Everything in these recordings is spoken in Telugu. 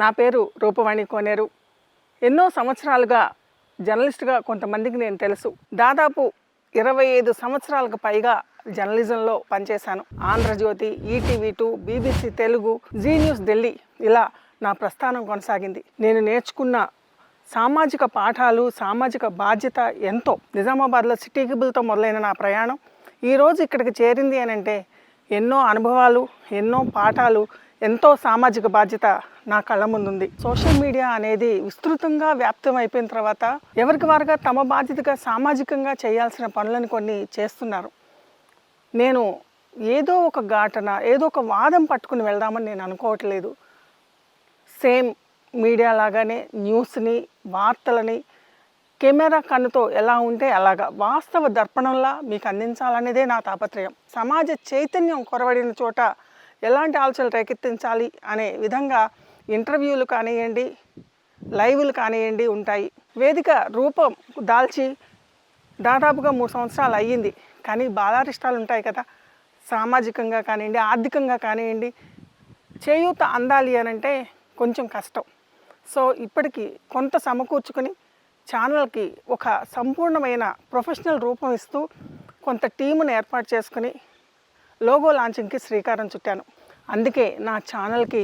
నా పేరు రూపవాణి కోనేరు. ఎన్నో సంవత్సరాలుగా జర్నలిస్ట్గా కొంతమందికి నేను తెలుసు. దాదాపు ఇరవై ఐదు సంవత్సరాలకు పైగా జర్నలిజంలో పనిచేశాను. Andhra Jyothi ETV two BBC Telugu Zee news Delhi ఇలా నా ప్రస్థానం కొనసాగింది. నేను నేర్చుకున్న సామాజిక పాఠాలు సామాజిక బాధ్యత ఎంతో. నిజామాబాద్లో సిటీ కేబుల్తో మొదలైన నా ప్రయాణం ఈరోజు ఇక్కడికి చేరింది అని అంటే ఎన్నో అనుభవాలు ఎన్నో పాఠాలు ఎంతో సామాజిక బాధ్యత నా కళ్ళ ముందుంది. సోషల్ మీడియా అనేది విస్తృతంగా వ్యాప్తం అయిపోయిన తర్వాత ఎవరికి వారుగా తమ బాధ్యతగా సామాజికంగా చేయాల్సిన పనులను కొన్ని చేస్తున్నారు. నేను ఏదో ఒక ఘటన ఏదో ఒక వాదం పట్టుకుని వెళ్దామని నేను అనుకోవట్లేదు. సేమ్ మీడియా లాగానే న్యూస్ని వార్తలని కెమెరా కన్నుతో ఎలా ఉంటే అలాగా వాస్తవ దర్పణంలా మీకు అందించాలనేదే నా తాపత్రయం. సమాజ చైతన్యం కొరవడిన చోట ఎలాంటి ఆలోచనలు రేకెత్తించాలి అనే విధంగా ఇంటర్వ్యూలు కానివ్వండి లైవ్లు కానివ్వండి ఉంటాయి. వేదిక రూపం దాల్చి దాదాపుగా మూడు సంవత్సరాలు అయ్యింది. కానీ బాధారిష్టాలు ఉంటాయి కదా. సామాజికంగా కానివ్వండి ఆర్థికంగా కానివ్వండి చేయూత అందాలి అని అంటే కొంచెం కష్టం. సో ఇప్పటికీ కొంత సమకూర్చుకొని ఛానల్కి ఒక సంపూర్ణమైన ప్రొఫెషనల్ రూపం ఇస్తూ కొంత టీమును ఏర్పాటు చేసుకుని లోగో లాంచింగ్కి శ్రీకారం చుట్టాను. అందుకే నా ఛానల్కి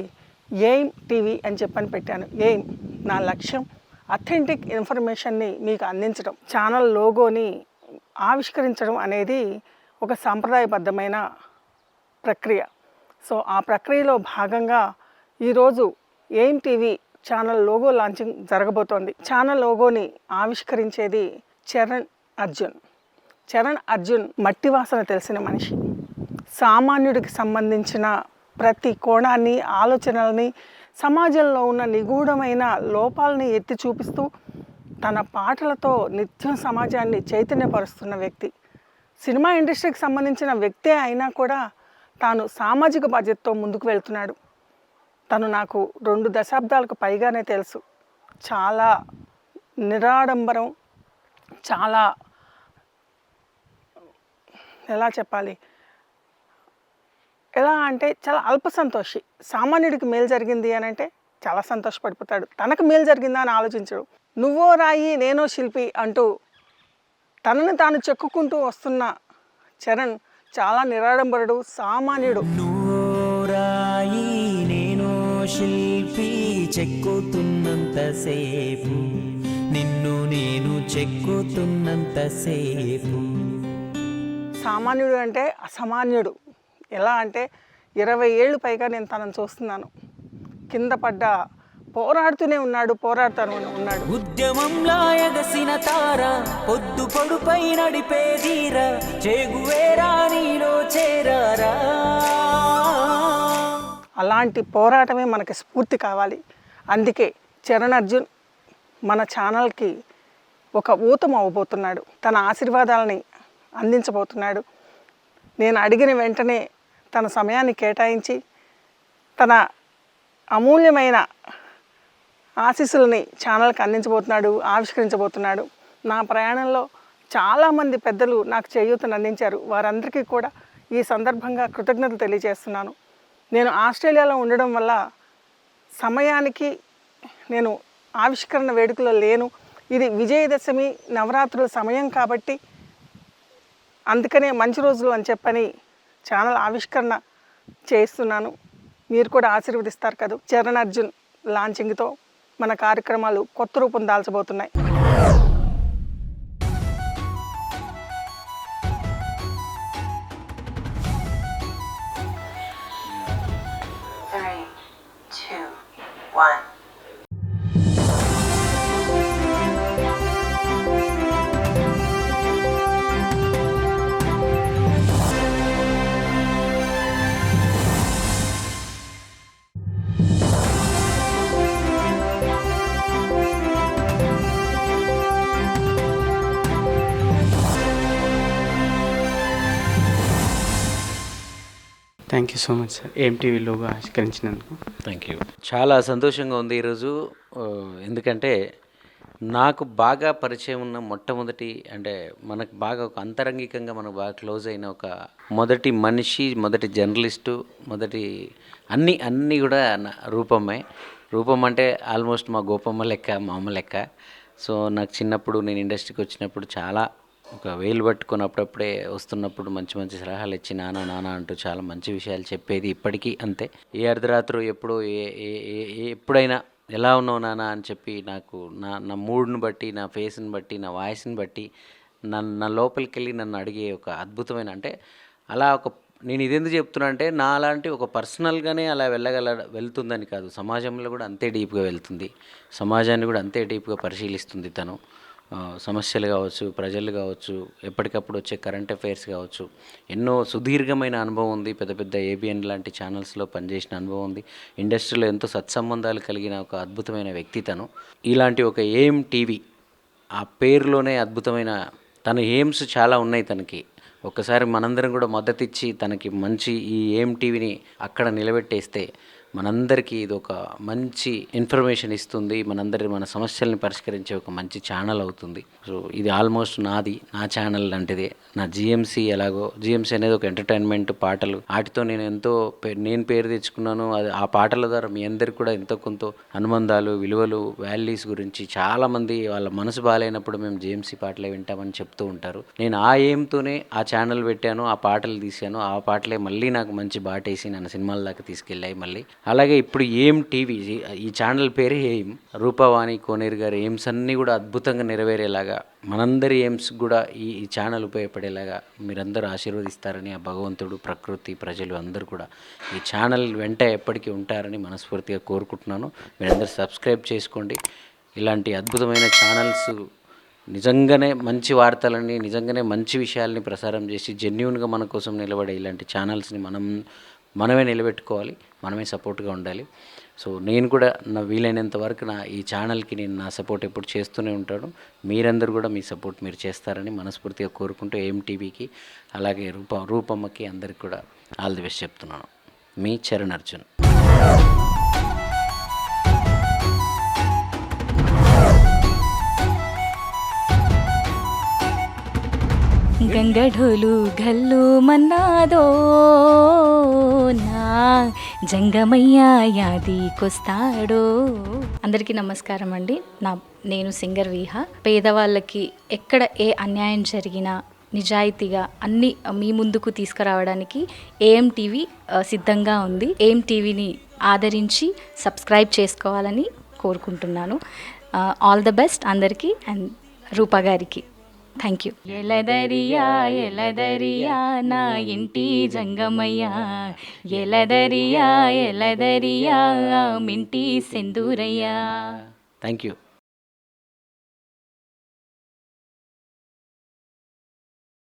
ఎయిమ్ టీవీ అని చెప్పని పెట్టాను. ఎయిమ్ నా లక్ష్యం అథెంటిక్ ఇన్ఫర్మేషన్ని మీకు అందించడం. ఛానల్ లోగోని ఆవిష్కరించడం అనేది ఒక సాంప్రదాయబద్ధమైన ప్రక్రియ. సో ఆ ప్రక్రియలో భాగంగా ఈరోజు Aim TV channel logo launching జరగబోతోంది. ఛానల్ లోగోని ఆవిష్కరించేది చరణ్ అర్జున్. చరణ్ అర్జున్ మట్టి వాసన తెలిసిన మనిషి. సామాన్యుడికి సంబంధించిన ప్రతి కోణాన్ని ఆలోచనల్ని సమాజంలో ఉన్న నిగూఢమైన లోపాలని ఎత్తి చూపిస్తూ తన పాటలతో నిత్యం సమాజాన్ని చైతన్యపరుస్తున్న వ్యక్తి. సినిమా ఇండస్ట్రీకి సంబంధించిన వ్యక్తే అయినా కూడా తాను సామాజిక బాధ్యతతో ముందుకు వెళ్తున్నాడు. తను నాకు రెండు దశాబ్దాలకు పైగానే తెలుసు. చాలా నిరాడంబరం చాలా ఎలా చెప్పాలి? ఎలా అంటే చాలా అల్ప సంతోషి సామాన్యుడికి మేలు జరిగింది అని అంటే చాలా సంతోషపడిపోతాడు. తనకు మేలు జరిగిందా అని ఆలోచించడు. నువ్వో రాయి నేనో శిల్పి అంటూ తనని తాను చెక్కుకుంటూ వస్తున్న చరణ్ చాలా నిరాడంబరుడు సామాన్యుడు. నూరాయి నేను శిల్పి చెక్కుతున్నంతసేపు నిన్ను నేను చెక్కుతున్నంతసేపు సామాన్యుడు అంటే అసామాన్యుడు. ఎలా అంటే ఇరవై ఏళ్ళు పైగా నేను తనను చూస్తున్నాను. కింద పడ్డ పోరాడుతూనే ఉన్నాడు పోరాడుతూనే ఉన్నాడు. ఉద్యమంలా ఎగసిన తార పొద్దు పొడుపై నడిపే ధీర చేగువేరా నీలో చేరారా? అలాంటి పోరాటమే మనకి స్ఫూర్తి కావాలి. అందుకే చరణ్ అర్జున్ మన ఛానల్కి ఒక ఊతం అవ్వబోతున్నాడు. తన ఆశీర్వాదాలని అందించబోతున్నాడు. నేను అడిగిన వెంటనే తన సమయాన్ని కేటాయించి తన అమూల్యమైన ఆశీస్సులని ఛానల్కి అందించబోతున్నాడు ఆవిష్కరించబోతున్నాడు. నా ప్రయాణంలో చాలామంది పెద్దలు నాకు చేయూతను అందించారు. వారందరికీ కూడా ఈ సందర్భంగా కృతజ్ఞతలు తెలియజేస్తున్నాను. నేను ఆస్ట్రేలియాలో ఉండడం వల్ల సమయానికి నేను ఆవిష్కరణ వేడుకలో లేను. ఇది విజయదశమి నవరాత్రుల సమయం కాబట్టి అందుకనే మంచి రోజులు అని చెప్పని ఛానల్ ఆవిష్కరణ చేస్తున్నాను. మీరు కూడా ఆశీర్వదిస్తారు కదా. చరణ్ అర్జున్ లాంచింగ్తో మన కార్యక్రమాలు కొత్త రూపం దాల్చబోతున్నాయి. Thank you so much sir ఏం టీవీలోగా ఆవిష్కరించినందుకు. థ్యాంక్ యూ చాలా సంతోషంగా ఉంది ఈరోజు. ఎందుకంటే నాకు బాగా పరిచయం ఉన్న మొట్టమొదటి అంటే మనకు బాగా ఒక అంతరంగికంగా మనకు బాగా క్లోజ్ అయిన ఒక మొదటి మనిషి మొదటి జర్నలిస్టు మొదటి అన్ని అన్నీ కూడా నా రూపమే. రూపం అంటే ఆల్మోస్ట్ మా గోపమ్మ లెక్క మా అమ్మ లెక్క. సో నాకు చిన్నప్పుడు నేను ఇండస్ట్రీకి వచ్చినప్పుడు చాలా ఒక వేలు పట్టుకొని అప్పుడప్పుడే వస్తున్నప్పుడు మంచి మంచి సలహాలు ఇచ్చి నాన్న నాన్న అంటూ చాలా మంచి విషయాలు చెప్పేది ఇప్పటికీ అంతే. ఏ అర్ధరాత్రి ఎప్పుడో ఏ ఏ- ఏ- ఎప్పుడైనా ఎలా ఉన్నావు నాన్న అని చెప్పి నాకు నా నా మూడ్ని బట్టి నా ఫేస్ని బట్టి నా వాయిస్ని బట్టి నన్ను నా లోపలికి వెళ్ళి నన్ను అడిగే ఒక అద్భుతమైన అంటే అలా ఒక నేను ఇదెందుకు చెప్తున్నా అంటే నా అలాంటి ఒక పర్సనల్గానే అలా వెళ్ళగల వెళ్తుందని కాదు. సమాజంలో కూడా అంతే డీప్గా వెళ్తుంది. సమాజాన్ని కూడా అంతే డీప్గా పరిశీలిస్తుంది తను. సమస్యలు కావచ్చు ప్రజలు కావచ్చు ఎప్పటికప్పుడు వచ్చే కరెంట్ అఫైర్స్ కావచ్చు ఎన్నో సుదీర్ఘమైన అనుభవం ఉంది. పెద్ద పెద్ద ఏబిఎన్ లాంటి ఛానల్స్లో పనిచేసిన అనుభవం ఉంది. ఇండస్ట్రీలో ఎంతో సత్సంబంధాలు కలిగిన ఒక అద్భుతమైన వ్యక్తి తను. ఇలాంటి ఒక ఏం టీవీ ఆ పేరులోనే అద్భుతమైన తన ఎయిమ్స్ చాలా ఉన్నాయి తనకి. ఒక్కసారి మనందరం కూడా మద్దతిచ్చి తనకి మంచి ఈ ఏం టీవీని అక్కడ నిలబెట్టేస్తే మనందరికీ ఇది ఒక మంచి ఇన్ఫర్మేషన్ ఇస్తుంది. మనందరి మన సమస్యల్ని పరిష్కరించే ఒక మంచి ఛానల్ అవుతుంది. సో ఇది ఆల్మోస్ట్ నాది నా ఛానల్ లాంటిదే. నా జిఎంసి ఎలాగో జిఎంసి అనేది ఒక ఎంటర్టైన్మెంట్ పాటలు. వాటితో నేను ఎంతో పే- నేను పేరు తెచ్చుకున్నాను. అది ఆ పాటల ద్వారా మీ అందరికి కూడా ఎంతో కొంత అనుబంధాలు విలువలు వాల్యూస్ గురించి చాలామంది వాళ్ళ మనసు బాగాలేనప్పుడు మేము జిఎంసీ పాటలే వింటామని చెప్తూ ఉంటారు. నేను ఆ ఏంతోనే ఆ ఛానల్ పెట్టాను ఆ పాటలు తీశాను. ఆ పాటలే మళ్ళీ నాకు మంచి బాటేసి నన్ను సినిమాల దాకా తీసుకెళ్ళాయి మళ్ళీ. అలాగే ఇప్పుడు ఏం టీవీ ఈ ఛానల్ పేరు ఏం? రూపవాణి కోనేరు గారి ఎయిమ్స్ అన్నీ కూడా అద్భుతంగా నెరవేరేలాగా మనందరి ఎయిమ్స్ కూడా ఈ ఈ ఛానల్ ఉపయోగపడేలాగా మీరందరూ ఆశీర్వదిస్తారని ఆ భగవంతుడు ప్రకృతి ప్రజలు అందరూ కూడా ఈ ఛానల్ వెంట ఎప్పటికీ ఉంటారని మనస్ఫూర్తిగా కోరుకుంటున్నాను. మీరందరూ సబ్స్క్రైబ్ చేసుకోండి. ఇలాంటి అద్భుతమైన ఛానల్స్ నిజంగానే మంచి వార్తలని నిజంగానే మంచి విషయాల్ని ప్రసారం చేసి జెన్యున్గా మన కోసం నిలబడే ఇలాంటి ఛానల్స్ని మనం మనమే నిలబెట్టుకోవాలి మనమే సపోర్ట్గా ఉండాలి. సో నేను కూడా నా వీలైనంత వరకు నా ఈ ఛానల్కి నేను నా సపోర్ట్ ఎప్పుడు చేస్తూనే ఉంటాను. మీరందరూ కూడా మీ సపోర్ట్ మీరు చేస్తారని మనస్ఫూర్తిగా కోరుకుంటూ ఏం టీవీకి అలాగే రూప రూపమ్మకి అందరికి కూడా ఆల్ ది బెస్ట్ చెప్తున్నాను. మీ చరణ్ అర్జున్. గంగఢోలు గల్లు మన్నాదో నా జంగమయ్య యాదికొస్తాడో. అందరికీ నమస్కారం అండి. నా నేను సింగర్ విహ. పేదవాళ్ళకి ఎక్కడ ఏ అన్యాయం జరిగినా నిజాయితీగా అన్ని మీ ముందుకు తీసుకురావడానికి ఏఎం టీవీ సిద్ధంగా ఉంది. ఏఎం టీవీని ఆదరించి సబ్స్క్రైబ్ చేసుకోవాలని కోరుకుంటున్నాను. ఆల్ ద బెస్ట్ అందరికీ అండ్ రూపా గారికి. థ్యాంక్ యూ ఎలదరియా ఎలదరియా నా ఇంటి జంగమయ్య. ఎలదరియా ఎలదరియా మింటి సెందూరయ్యా థ్యాంక్ యూ